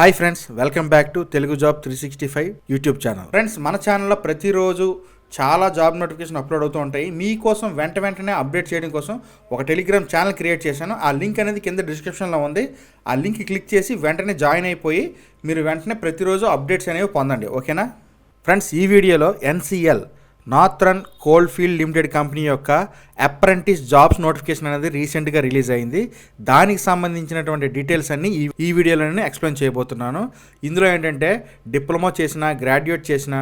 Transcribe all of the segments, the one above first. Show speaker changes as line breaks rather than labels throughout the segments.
Hi friends welcome back to Telugu job three sixty five YouTube channel. Friends మన ఛానల్లో ప్రతిరోజు చాలా job notification upload అవుతూ ఉంటాయి. మీకోసం వెంట వెంటనే అప్డేట్ చేయడం కోసం ఒక టెలిగ్రామ్ ఛానల్ క్రియేట్ చేశాను. ఆ లింక్ అనేది కింద డిస్క్రిప్షన్లో ఉంది. ఆ లింక్ క్లిక్ చేసి వెంటనే జాయిన్ అయిపోయి మీరు వెంటనే ప్రతిరోజు అప్డేట్స్ అనేవి పొందండి. ఓకేనా? ఫ్రెండ్స్ ఈ వీడియోలో NCL northern coalfield limited company యొక్క అప్రెంటిస్ జాబ్స్ నోటిఫికేషన్ అనేది రీసెంట్గా రిలీజ్ అయింది. దానికి సంబంధించినటువంటి డీటెయిల్స్ అన్ని ఈ ఈ వీడియోలో నేను ఎక్స్ప్లెయిన్ చేయబోతున్నాను. ఇందులో ఏంటంటే డిప్లొమా చేసిన గ్రాడ్యుయేట్ చేసిన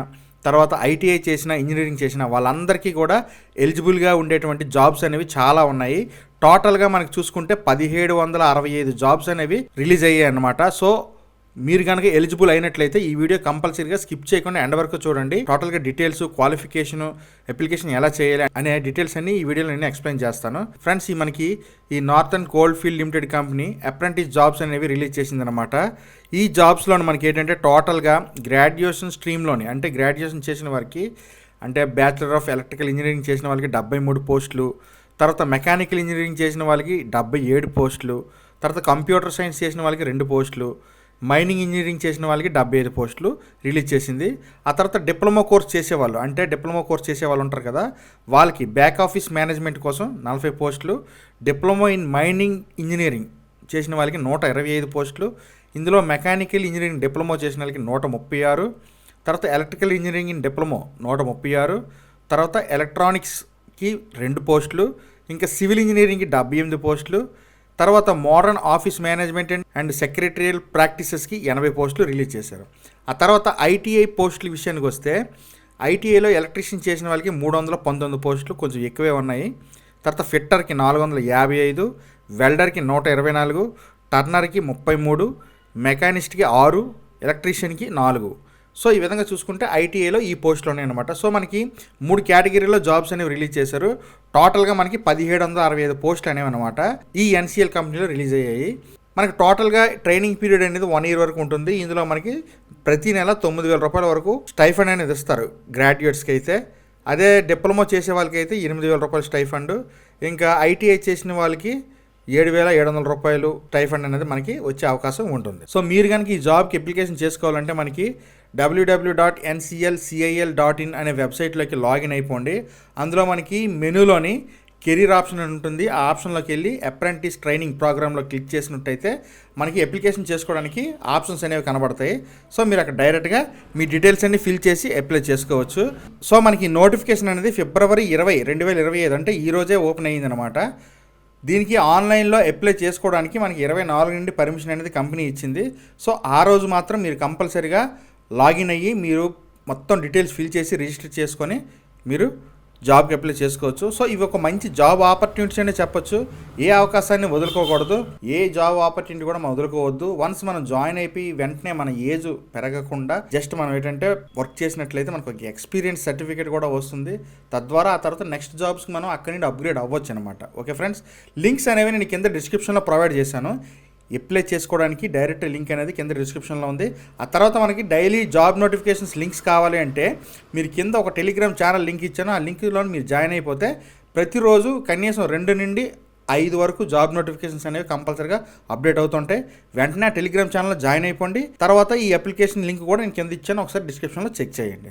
తర్వాత ఐటీఐ చేసిన ఇంజనీరింగ్ చేసిన వాళ్ళందరికీ కూడా ఎలిజిబుల్గా ఉండేటువంటి జాబ్స్ అనేవి చాలా ఉన్నాయి. టోటల్గా మనకు చూసుకుంటే పదిహేడు వందల అరవై ఐదు జాబ్స్ అనేవి రిలీజ్ అయ్యాయి అన్నమాట సో మీరు కనుక ఎలిజిబుల్ అయినట్లయితే ఈ వీడియో కంపల్సరీగా స్కిప్ చేయకుండా ఎండ్ వరకు చూడండి. టోటల్గా డీటెయిల్స్ క్వాలిఫికేషన్ అప్లికేషన్ ఎలా చేయాలి అనే డీటెయిల్స్ అన్ని ఈ వీడియోలో నేను ఎక్స్ప్లెయిన్ చేస్తాను. ఫ్రెండ్స్ ఈ మనకి ఈ northern coalfield limited company apprentice jobs అనేవి రిలీజ్ చేసిందనమాట ఈ జాబ్స్లో మనకి ఏంటంటే టోటల్గా గ్రాడ్యుయేషన్ స్ట్రీమ్లోని అంటే గ్రాడ్యుయేషన్ చేసిన వారికి అంటే బ్యాచిలర్ ఆఫ్ ఎలక్ట్రికల్ ఇంజనీరింగ్ చేసిన వాళ్ళకి డెబ్బై మూడు పోస్టులు తర్వాత మెకానికల్ ఇంజనీరింగ్ చేసిన వాళ్ళకి డెబ్బై ఏడు పోస్టులు తర్వాత కంప్యూటర్ సైన్స్ చేసిన వాళ్ళకి రెండు పోస్టులు మైనింగ్ ఇంజనీరింగ్ చేసిన వాళ్ళకి డెబ్బై ఐదు పోస్టులు రిలీజ్ చేసింది. ఆ తర్వాత డిప్లొమా కోర్స్ చేసేవాళ్ళు అంటే డిప్లొమా కోర్స్ చేసేవాళ్ళు ఉంటారు కదా వాళ్ళకి బ్యాక్ ఆఫీస్ మేనేజ్మెంట్ కోసం నలభై పోస్టులు డిప్లొమా ఇన్ మైనింగ్ ఇంజనీరింగ్ చేసిన వాళ్ళకి నూట ఇరవై ఐదు పోస్టులు ఇందులో మెకానికల్ ఇంజనీరింగ్ డిప్లొమా చేసిన వాళ్ళకి నూట ముప్పై ఆరు తర్వాత ఎలక్ట్రికల్ ఇంజనీరింగ్ ఇన్ డిప్లొమా నూట ముప్పై ఆరు తర్వాత ఎలక్ట్రానిక్స్కి రెండు పోస్టులు ఇంకా సివిల్ ఇంజనీరింగ్కి డెబ్బై ఎనిమిది పోస్టులు తర్వాత modern office management and secretarial ప్రాక్టీసెస్కి ఎనభై పోస్టులు రిలీజ్ చేశారు. ఆ తర్వాత ఐటీఐ పోస్టుల విషయానికి వస్తే ఐటీఐలో ఎలక్ట్రీషియన్ చేసిన వాళ్ళకి మూడు వందల పంతొమ్మిది పోస్టులు కొంచెం ఎక్కువే ఉన్నాయి. తర్వాత ఫిట్టర్కి నాలుగు వందల యాభై ఐదు వెల్డర్కి నూట ఇరవై నాలుగు టర్నర్కి ముప్పై మూడు మెకానిస్ట్కి ఆరు ఎలక్ట్రీషియన్కి నాలుగు. సో ఈ విధంగా చూసుకుంటే ఐటీఐలో ఈ పోస్టులు ఉన్నాయి అనమాట సో మనకి మూడు కేటగిరీలో జాబ్స్ అనేవి రిలీజ్ చేశారు. టోటల్గా మనకి పదిహేడు వందల అరవై ఐదు పోస్టులు అనేవి అనమాట ఈ ఎన్సీఎల్ కంపెనీలో రిలీజ్ అయ్యాయి. మనకి టోటల్గా ట్రైనింగ్ పీరియడ్ అనేది వన్ ఇయర్ వరకు ఉంటుంది. ఇందులో మనకి ప్రతి నెల తొమ్మిది వేల రూపాయల వరకు స్టైఫండ్ అనేది ఇస్తారు గ్రాడ్యుయేట్స్కి అయితే. అదే డిప్లొమా చేసే వాళ్ళకి అయితే ఎనిమిది వేల రూపాయలు స్టైఫండ్. ఇంకా ఐటీఐ చేసిన వాళ్ళకి ఏడు వేల ఏడు వందల రూపాయలు స్టైఫండ్ అనేది మనకి వచ్చే అవకాశం ఉంటుంది. సో మీరు కనుక ఈ జాబ్కి అప్లికేషన్ చేసుకోవాలంటే మనకి W W dot NCL CIL dot in అనే వెబ్సైట్లోకి లాగిన్ అయిపోండి. అందులో మనకి మెనూలోని కెరీర్ ఆప్షన్ అని ఉంటుంది. ఆ ఆప్షన్లోకి వెళ్ళి అప్రెంటిస్ ట్రైనింగ్ ప్రోగ్రాంలో క్లిక్ చేసినట్టయితే మనకి అప్లికేషన్ చేసుకోవడానికి ఆప్షన్స్ అనేవి కనబడతాయి. సో మీరు అక్కడ డైరెక్ట్గా మీ డీటెయిల్స్ అన్ని ఫిల్ చేసి అప్లై చేసుకోవచ్చు. సో మనకి నోటిఫికేషన్ అనేది ఫిబ్రవరి ఇరవై రెండు వేల ఇరవై ఐదు అంటే ఈ రోజే ఓపెన్ అయ్యిందనమాట దీనికి ఆన్లైన్లో అప్లై చేసుకోవడానికి మనకి ఇరవై నాలుగు నుండి పర్మిషన్ అనేది కంపెనీ ఇచ్చింది. సో ఆ రోజు మాత్రం మీరు కంపల్సరీగా లాగిన్ అయ్యి మీరు మొత్తం డీటెయిల్స్ ఫిల్ చేసి రిజిస్టర్ చేసుకొని మీరు జాబ్కి అప్లై చేసుకోవచ్చు. సో ఇవి ఒక మంచి జాబ్ ఆపర్చునిటీస్ అనే చెప్పొచ్చు. ఏ అవకాశాన్ని వదులుకోకూడదు. ఏ జాబ్ ఆపర్చునిటీ కూడా మనం వదులుకోవద్దు. వన్స్ మనం జాయిన్ అయిపోయి వెంటనే మన ఏజ్ పెరగకుండా జస్ట్ మనం ఏంటంటే వర్క్ చేసినట్లయితే మనకు ఒక ఎక్స్పీరియన్స్ సర్టిఫికేట్ కూడా వస్తుంది. తద్వారా ఆ తర్వాత నెక్స్ట్ జాబ్స్కి మనం అక్కడి నుండి అప్గ్రేడ్ అవ్వచ్చు అనమాట ఓకే ఫ్రెండ్స్? లింక్స్ అనేవి నేను కింద డిస్క్రిప్షన్లో ప్రొవైడ్ చేశాను. అప్లై చేసుకోవడానికి డైరెక్ట్ లింక్ అనేది కింద డిస్క్రిప్షన్లో ఉంది. ఆ తర్వాత మనకి డైలీ జాబ్ నోటిఫికేషన్స్ లింక్స్ కావాలి అంటే మీరు కింద ఒక టెలిగ్రామ్ ఛానల్ లింక్ ఇచ్చాను. ఆ లింక్లో మీరు జాయిన్ అయిపోతే ప్రతిరోజు కనీసం రెండు నుండి ఐదు వరకు జాబ్ నోటిఫికేషన్స్ అనేవి కంపల్సరీగా అప్డేట్ అవుతుంటాయి. వెంటనే ఆ టెలిగ్రామ్ ఛానల్లో జాయిన్ అయిపోండి. తర్వాత ఈ అప్లికేషన్ లింక్ కూడా నేను కింద ఇచ్చాను. ఒకసారి డిస్క్రిప్షన్లో చెక్ చేయండి.